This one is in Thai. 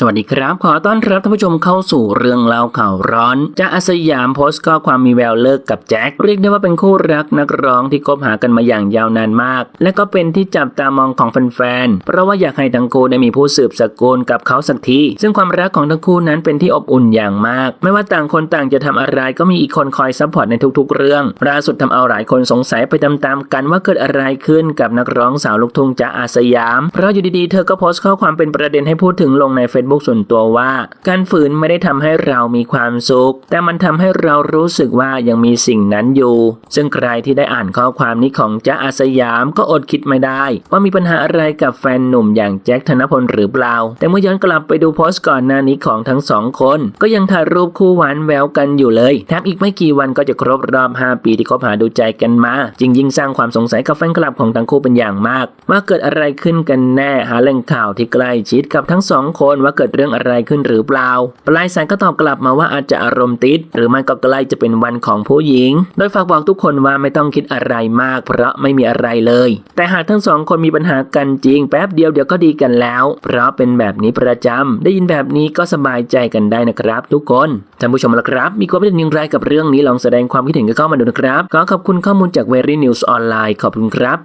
สวัสดีครับ ขอต้อนรับท่านผู้ชมเข้าสู่เรื่องเล่าข่าวร้อนจ้าอาสยามโพสต์ข้อความมีแววเลิกกับแจ็คเรียกได้ว่าเป็นคู่รักนักร้องที่คบหากันมาอย่างยาวนานมาก และก็เป็นที่จับตามองของแฟนๆเพราะว่าอยากให้ทั้งคู่ได้มีผู้สืบสกุลกับเขาสักที ซึ่งความรักของทั้งคู่นั้นเป็นที่อบอุ่นอย่างมาก ไม่ว่าต่างคนต่างจะทำอะไรก็มีอีกคนคอยซัพพอร์ตในทุกๆ เรื่องล่าสุดทำเอาหลายคนสงสัยไปตามๆกันว่าเกิดอะไรขึ้นกับนักร้องสาวลูกทุ่งจ้าอาสยาม เพราะอยู่ดีๆเธอก็โพสต์ข้อความเป็นประเด็นให้พูดถึงลงใน Facebook ส่วนตัวว่า การฝืนไม่ได้ทำให้เรามีความสุข แต่มันทำให้เรารู้สึกว่ายังมีสิ่งนั้นอยู่ ซึ่งใครที่ได้อ่านข้อความนี้ของจ้าอาสยามก็อดคิดไม่ได้ ว่ามีปัญหาอะไรกับแฟนหนุ่มอย่างแจ็คธนพลหรือเปล่า แต่เมื่อย้อนกลับไปดูโพสต์ก่อนหน้านี้ของทั้งสองคน ก็ยังถ่ายรูปคู่หวานแววกันอยู่เลยแถมอีกไม่กี่วันก็จะครบรอบ 5 ปีที่คบหาดูใจกันมาจึงยิ่งสร้างความสงสัยกับแฟนคลับของทั้งคู่เป็นอย่างมาก ว่าเกิดอะไรขึ้นกันแน่หาแหล่งข่าวที่ใกล้ชิดกับทั้งสองคนว่าเกิดเรื่องอะไรขึ้นหรือเปล่า ปลายสายก็ตอบกลับมาว่าอาจจะอารมณ์ติด หรือมันก็ใกล้จะเป็นวันของผู้หญิง โดยฝากบอกทุกคนว่าไม่ต้องคิดอะไรมาก เพราะไม่มีอะไรเลย แต่หากทั้งสองคนมีปัญหากันจริง แป๊บเดียวเดี๋ยวก็ดีกันแล้ว เพราะเป็นแบบนี้ประจำได้ยินแบบนี้ก็สบายใจกันได้นะครับ ทุกคนท่านผู้ชมละครับ มีความคิดเห็นอย่างไรกับเรื่องนี้ลองแสดงความคิดเห็นกันเข้ามาดูนะครับขอขอบคุณข้อมูลจาก Very News ออนไลน์ขอบคุณครับ